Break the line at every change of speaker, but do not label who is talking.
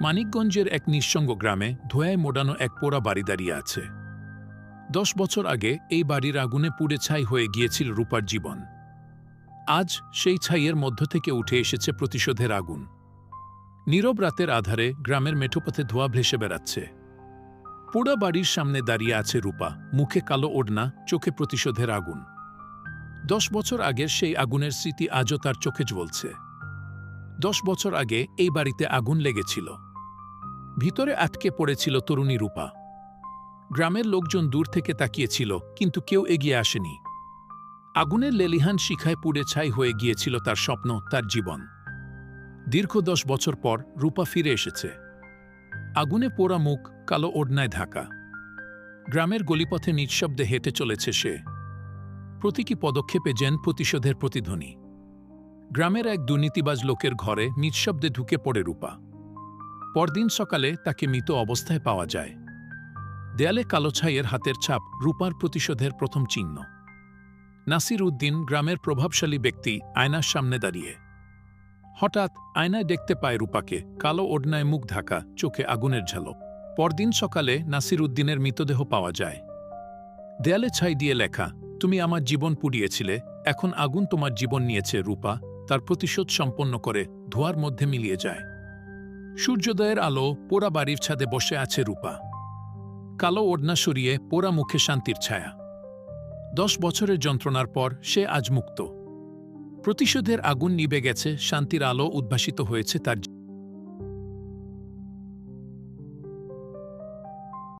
মানিকগঞ্জের এক নিঃসঙ্গ গ্রামে ধোয়ায় মোড়ানো এক পোড়া বাড়ি দাঁড়িয়ে আছে। দশ বছর আগে এই বাড়ির আগুনে পুড়ে ছাই হয়ে গিয়েছিল রূপার জীবন। আজ সেই ছাইয়ের মধ্য থেকে উঠে এসেছে প্রতিশোধের আগুন। নীরব রাতের আধারে গ্রামের মেঠোপথে ধোয়া ভেসে বেড়াচ্ছে। পোড়া বাড়ির সামনে দাঁড়িয়ে আছে রূপা, মুখে কালো ওড়না, চোখে প্রতিশোধের আগুন। দশ বছর আগের সেই আগুনের স্মৃতি আজও তার চোখে জ্বলছে। দশ বছর আগে এই বাড়িতে আগুন লেগেছিল। ভিতরে আটকে পড়েছিল তরুণী রূপা। গ্রামের লোকজন দূর থেকে তাকিয়েছিল, কিন্তু কেউ এগিয়ে আসেনি। আগুনের লেলিহান শিখায় পুড়ে ছাই হয়ে গিয়েছিল তার স্বপ্ন, তার জীবন। দীর্ঘ দশ বছর পর রূপা ফিরে এসেছে। আগুনে পোড়া মুখ কালো ওড়নায় ঢাকা। গ্রামের গলিপথে নিঃশব্দে হেঁটে চলেছে সে। প্রতীকী পদক্ষেপে যেন প্রতিশোধের প্রতিধ্বনি। গ্রামের এক দুর্নীতিবাজ লোকের ঘরে নিঃশব্দে ঢুকে পড়ে রূপা। পরদিন সকালে তাকে মৃত অবস্থায় পাওয়া যায়। দেয়ালে কালো ছাইয়ের হাতের ছাপ রূপার প্রতিশোধের প্রথম চিহ্ন। নাসির উদ্দিন গ্রামের প্রভাবশালী ব্যক্তি আয়নার সামনে দাঁড়িয়ে। হঠাৎ আয়নায় দেখতে পায় রূপাকে কালো ওড়নায় মুখ ঢাকা, চোখে আগুনের ঝালক। পরদিন সকালে নাসির উদ্দিনের মৃতদেহ পাওয়া যায়। দেয়ালে ছাই দিয়ে লেখা, তুমি আমার জীবন পুড়িয়েছিলে, এখন আগুন তোমার জীবন নিয়েছে রূপা। তার প্রতিশোধ সম্পন্ন করে ধোয়ার মধ্যে মিলিয়ে যায়। সূর্যোদয়ের আলো পোড়া বাড়ির ছাদে বসে আছে রূপা। কালো ওড়না সরিয়ে পোড়া মুখে শান্তির ছায়া। দশ বছরের যন্ত্রণার পর সে আজ মুক্ত। প্রতিশোধের আগুন নিবে গেছে, শান্তির আলো উদ্ভাসিত হয়েছে তার